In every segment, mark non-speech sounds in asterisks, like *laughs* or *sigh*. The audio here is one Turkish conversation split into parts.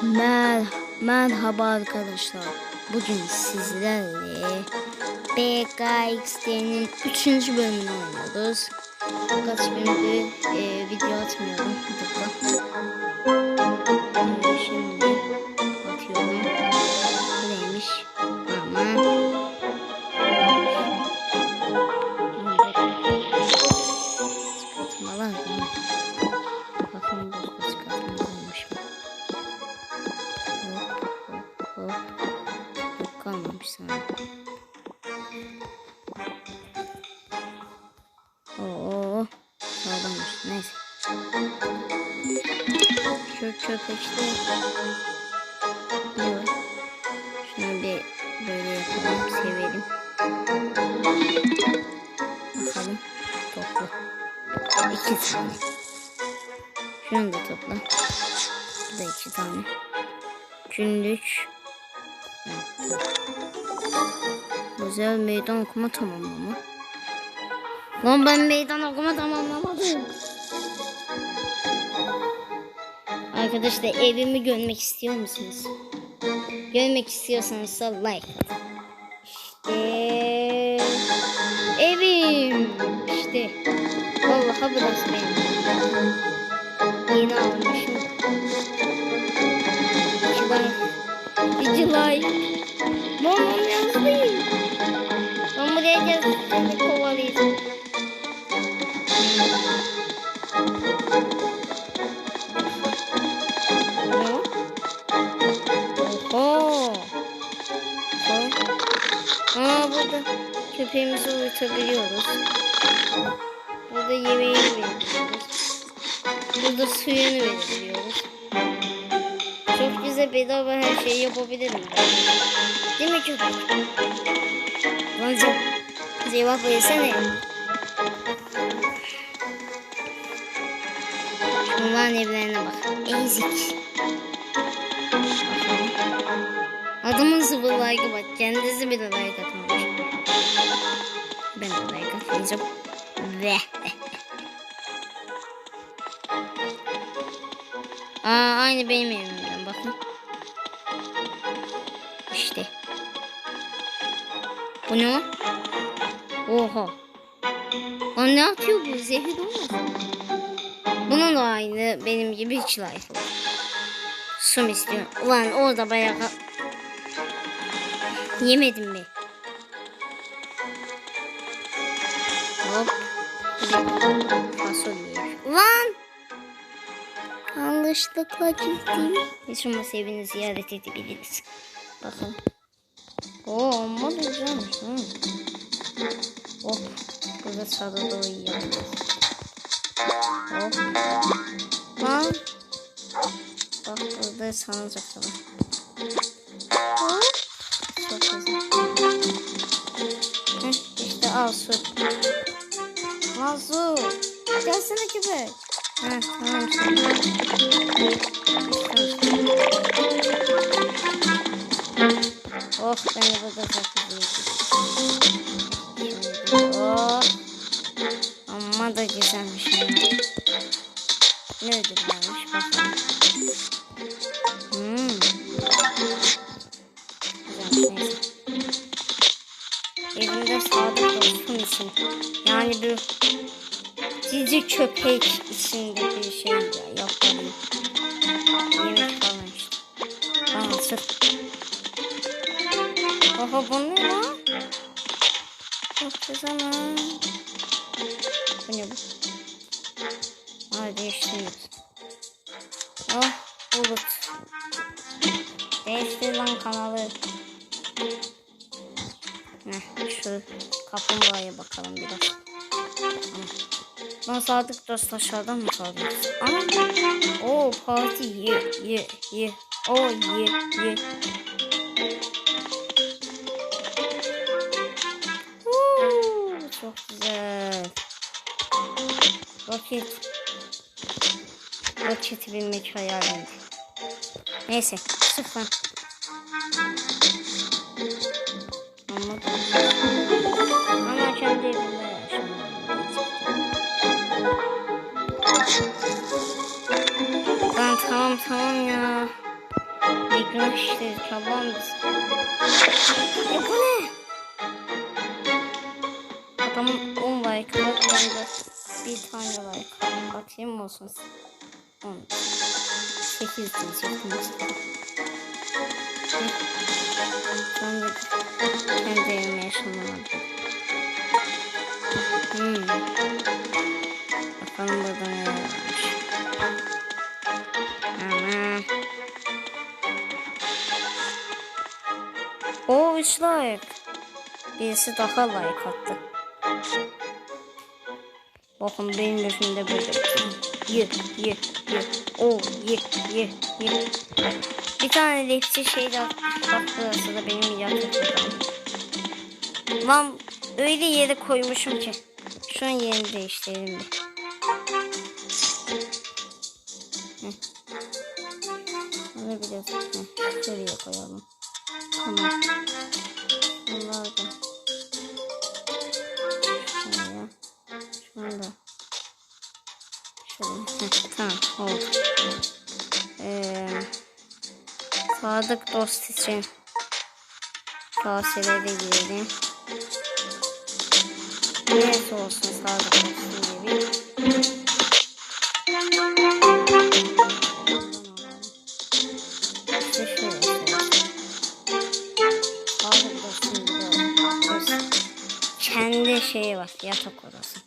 Mer merhaba arkadaşlar. Bugün sizlerle BKXD'nin 3. bölümünü oynuyoruz. Kaç gündür e, video atmıyorum. Bir dakika. E, şimdi atıyorum. Neymiş? Ama Çıkartmalar Şu köpeşte. Yok. Şunu bir böyle yapalım. Sevelim. Bakalım. Topla. İki tane. Şunu da topla. Bu da iki tane. Evet, Güzel meydan okuma tamamlama. Lan ben meydan okuma tamamlamadım. Arkadaşlar evimi görmek istiyor musunuz? Görmek istiyorsanız like. İşte evim. İşte. Vallahi burası benim. Yeni almışım. Like. İki like. Yazdı. Ben buraya geldim. Seni köpeğimizi uyutabiliyoruz. Burada yemeğini verebiliyoruz. Burada suyunu verebiliyoruz. Çok güzel bedava her şeyi yapabilirim. Değil mi? Lan ce- cevap versene. Şunların evlerine bak. Ezik. Adamın sıfır like'ı bak. Kendisi bile like atmayacağım. Ve. Aa, aynı benim evimden bakın. İşte. Bu ne lan? Oha. Lan ne atıyor bu? Zehir olmasın? Bunun da aynı benim gibi hiç life var. Su mu istiyorum? Ulan orada bayağı... Yemedim Fasulye. Ulan! Yanlışlıkla gittim. Hiç olmazsa evini ziyaret edebiliriz. Bakın. Oo da güzelmiş. Hı. Hop. Burada sağda doğru yiyebiliriz. Hop. Lan. Bak burada sanacak sana. Hop. Çok güzel. Heh, işte al su. Su. Gelsene köpek. Heh, tamam. Oh ben de burada güzel. Oh. Amma da güzelmiş. Ne ödül vermiş bakalım. Hmm. Güzelmiş neyse. Evimde sadık olsun için. Yani bir cici köpek içinde bir şey yapmalıyım. Yemek falan işte. Aa sırf. Oha bu ne lan? Güzel lan. Bu ne bu? Aa değiştiriyoruz. Oh bulut. Değiştir lan kanalı. Heh, şu kaplumbağaya bakalım biraz. Lan sadık dost aşağıdan mı kaldı? Ama o parti ye ye ye. O ye ye. Çok güzel. Roket. Roketi binmek hayalimdi. Neyse sık. Tamam tamam ya. Ekran işte çalan biz. E bu ne? Adamın 10 like var. Ben bir tane like atayım olsun. 10. 8 diyecektim. Sonra kendi evime yaşamadım. Hmm. Bakalım burada ne varmış. 3 like. Birisi daha like attı. Bakın benim gözümde böyle. Ye ye ye. O ye ye ye. Bir tane lifçi şey de bak burası da benim yatak odam. Lan öyle yere koymuşum ki. Şu an yerini değiştirelim. Heh. Bunu biraz şuraya koyalım. Tamam. Bunlar da. Şuraya. Şunu da. Şöyle. *laughs* Tamam oldu. Ee, sadık dost için tavsiyeleri girelim. Neyse olsun sadık dostum gibi. Şeyi var yatak odası.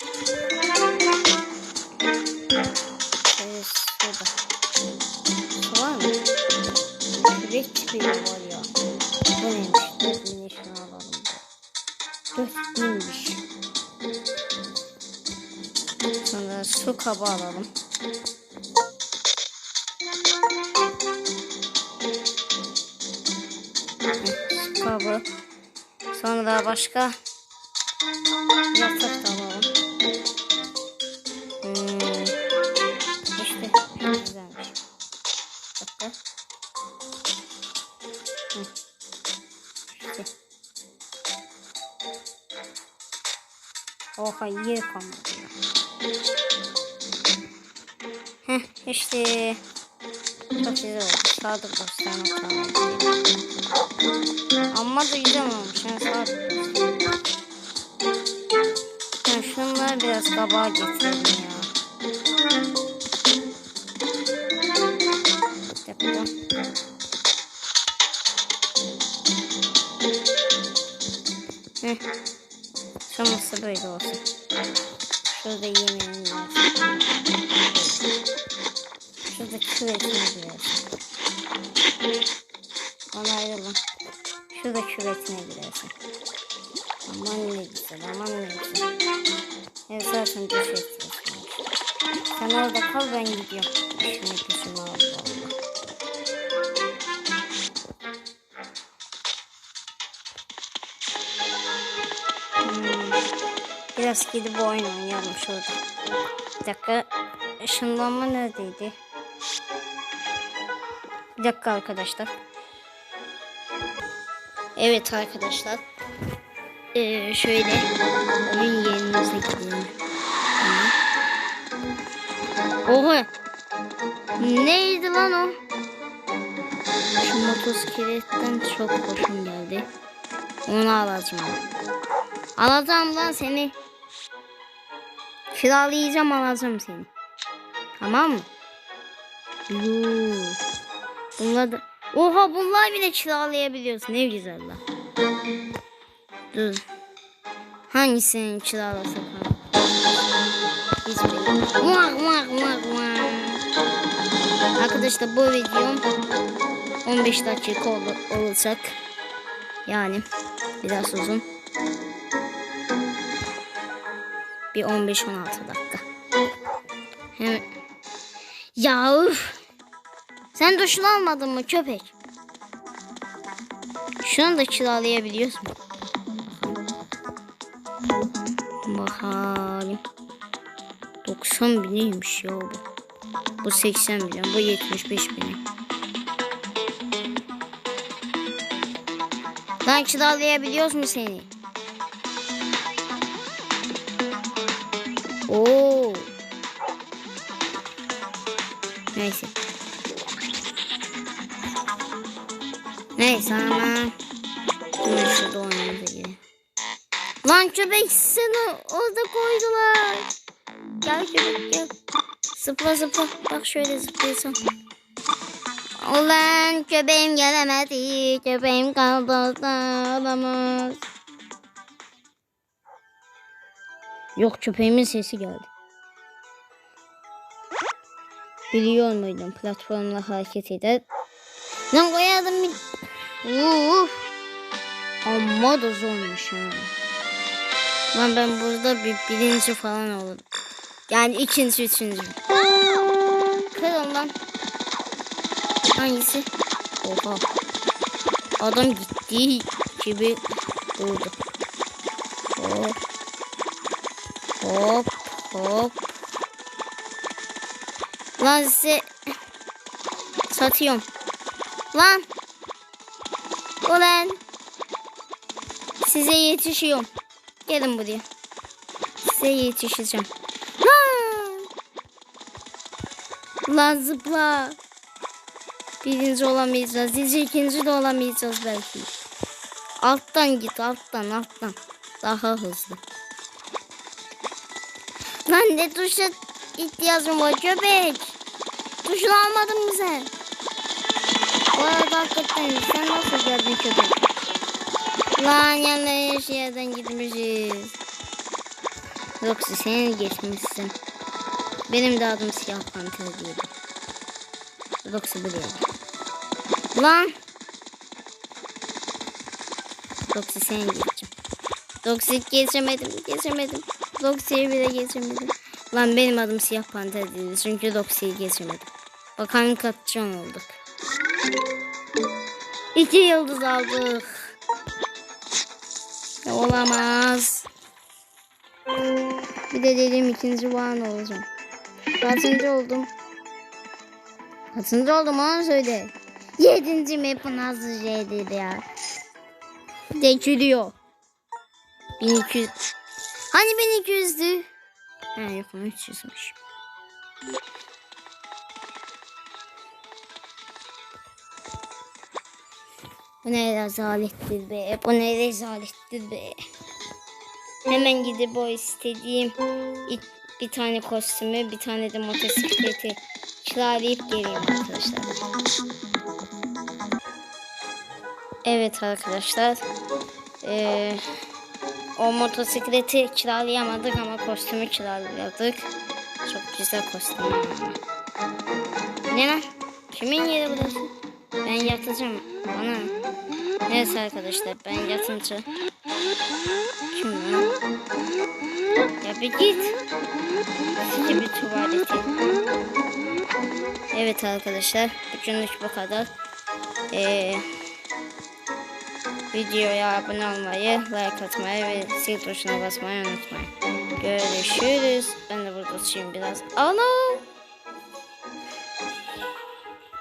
Evet, şurada. Var mı? Kürek de var ya. Bu neymiş? Dört binmiş şunu alalım. Dört binmiş. Sonra su kabı alalım. Su kabı. Sonra başka yatak da alalım. Hmm. İşte güzelmiş. Dakika. İşte. Oha yer kalmadı ya. Heh işte. Çok güzel oldu. Sadık dostlarına sağlık. Amma da güzel olmuş. Yani sadık biraz kabağa getireyim ya. Bir dakika. Heh. Şaması böyle olsun. Şurada yemeğini yersin. Şurada küvetini girersin. Ona ayrılın. Şurada küvetine girersin. Aman ne güzel, aman ne güzel. Ev zaten düş etmiyorsun. Sen orada kal ben gidiyorum. Şunu kuşumu al valla. Hmm. Biraz gidip oyun oynayalım şurada. Bir dakika. Işınlanma neredeydi? Bir dakika arkadaşlar. Evet arkadaşlar. Ee, şöyle oyun yerimize gidelim. Oha. Neydi lan o? Şu motosikletten çok hoşum geldi. Onu alacağım. Alacağım lan seni. Kiralayacağım alacağım seni. Tamam mı? Yoo. Bunlar da... Oha bunlar bile kiralayabiliyorsun. Ne güzel lan. Dur. Hangisini kiralasak? Hiçbiri. Vah vah vah vah. Arkadaşlar bu videom 15 dakika ol olacak. Yani biraz uzun. Bir 15-16 dakika. Hem... Ya üf. Sen duşunu almadın mı köpek? Şunu da kiralayabiliyorsun. Bakalım. 90 biniymiş ya bu. Bu 80 milyon. Bu 75 bin. Lan kiralayabiliyoruz mu seni? Oo. Neyse ama. Hemen şurada oynamamıza girelim. Lan köpek seni orada koydular. Gel köpek gel. Zıpla zıpla. Bak şöyle zıplıyorsun. Ulan köpeğim gelemedi. Köpeğim kaldı. Olamaz. Yok köpeğimin sesi geldi. Biliyor muydun platformla hareket eder. Lan koyalım bir... Uf. Amma da zormuş ha. Lan ben burada bir birinci falan olurum. Yani ikinci, üçüncü. Kırın lan. Hangisi? Oha. Adam gittiği gibi durdu. Hop. Hop. Hop. Lan size satıyorum. Lan. Ulan. Size yetişiyorum. Gelin buraya. Size yetişeceğim. Lan. Zıpla. Birinci olamayacağız. İkinci de olamayacağız belki. Alttan git alttan alttan. Daha hızlı. Lan ne tuşa ihtiyacım var köpek. Tuşunu almadın mı sen? Bu arada hakikaten sen nasıl geldin köpek? Lan yanlış yerden gitmişiz. Yoksa sen geçmişsin. Benim de adım siyah panter diyordu. Yoksa biliyorum. Lan. Yoksa sen geçeceğim. Yoksa geçemedim, geçemedim. Doxi'yi bile geçemedim. Lan benim adım siyah panter değildi çünkü Doxi'yi geçemedim. Bakalım kaç can olduk. İki yıldız aldık. Olamaz. Bir de dedim ikinci puan olacağım. Kaçıncı oldum? Kaçıncı oldum onu söyle. Yedinci map'ın azı şeydi ya. Dekülüyor. 1200. Hani 1200'dü? Ha yok 300'müş. Bu ne rezalettir be. Bu ne rezalettir be. Hemen gidip o istediğim bir tane kostümü, bir tane de motosikleti kiralayıp geleyim arkadaşlar. Evet arkadaşlar. Ee, o motosikleti kiralayamadık ama kostümü kiraladık. Çok güzel kostüm. Ne lan? Kimin yeri burası? Ben yatacağım. Bana. ne? Neyse arkadaşlar ben yatınca. Kim lan? Ya bir git. Size bir tuvaleti. Evet arkadaşlar. Bugünlük bu kadar. Ee, videoya abone olmayı, like atmayı ve zil tuşuna basmayı unutmayın. Görüşürüz. Ben de burada sıçayım biraz. Anam.